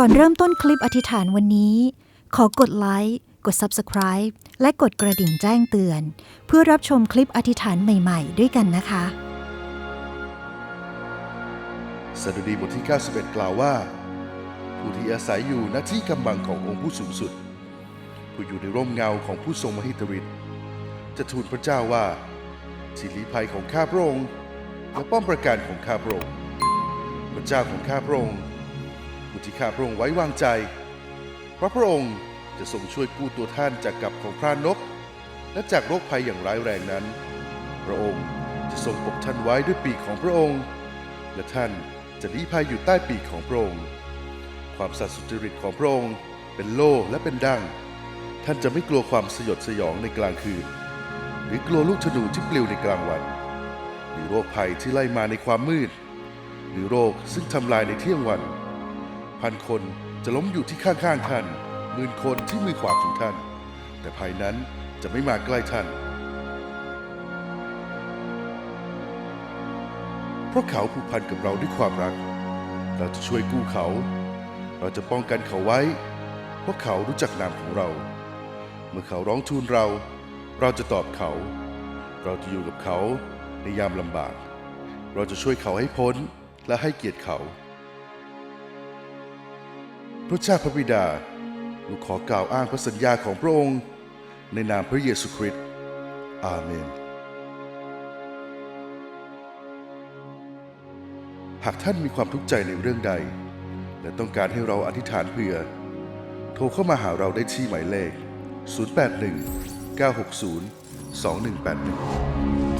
ก่อนเริ่มต้นคลิปอธิษฐานวันนี้ ขอกดไลค์กด Subscribe และกดกระดิ่งแจ้งเตือน เพื่อรับชมคลิปอธิษฐานใหม่ๆ ด้วยกันนะคะ สดุดีบทที่ 91 กล่าวว่า ผู้ที่อาศัยอยู่ณที่กำบังขององค์ผู้สูงสุด ผู้อยู่ในร่มเงาของผู้ทรงมหิทธิฤทธิ์จะทูลพระเจ้าว่าที่ลี้ภัยของข้าพระองค์และป้อมประการของข้าพระองค์พระเจ้าของข้าพระองค์ ผู้ที่ข้าพระองค์ไว้วางใจ เพราะพระองค์จะทรงช่วยกู้ตัวท่านจากกับของพรานก และจากโรคภัยอย่างร้ายแรงนั้น พระองค์จะทรงปกท่านไว้ด้วยปีกของพระองค์ และท่านจะลี้ภัยอยู่ใต้ปีกของพระองค์ ความสัตย์สุจริตของพระองค์เป็นโล่และเป็นดังท่านจะไม่กลัวความสยดสยองในกลางคืน หรือกลัวลูกธนูที่ปลิวในกลางวัน หรือโรคภัยที่ไล่มาในความมืด หรือโรคซึ่งทำลายในเที่ยงวัน พันคนจะล้มอยู่ที่ข้างๆท่านหมื่นคนที่มือขวาของท่าน แต่ภัยนั้นจะไม่มาใกล้ท่าน เพราะเขาผูกพันกับเราด้วยความรัก เราจะช่วยกู้เขา เราจะป้องกันเขาไว้ เพราะเขารู้จักนามของเรา เมื่อเขาร้องทูลเรา เราจะตอบเขา เราจะอยู่กับเขาในยามลำบาก เราจะช่วยเขาให้พ้นและให้เกียรติเขา พระเจ้าพระบิดา ลูกขอกล่าวอ้างพระสัญญาของพระองค์ ในนามพระเยซูคริสต์ อาเมน หากท่านมีความทุกข์ใจในเรื่องใด และต้องการให้เราอธิษฐานเพื่อ โทรเข้ามาหาเราได้ที่หมายเลข 081 960 2181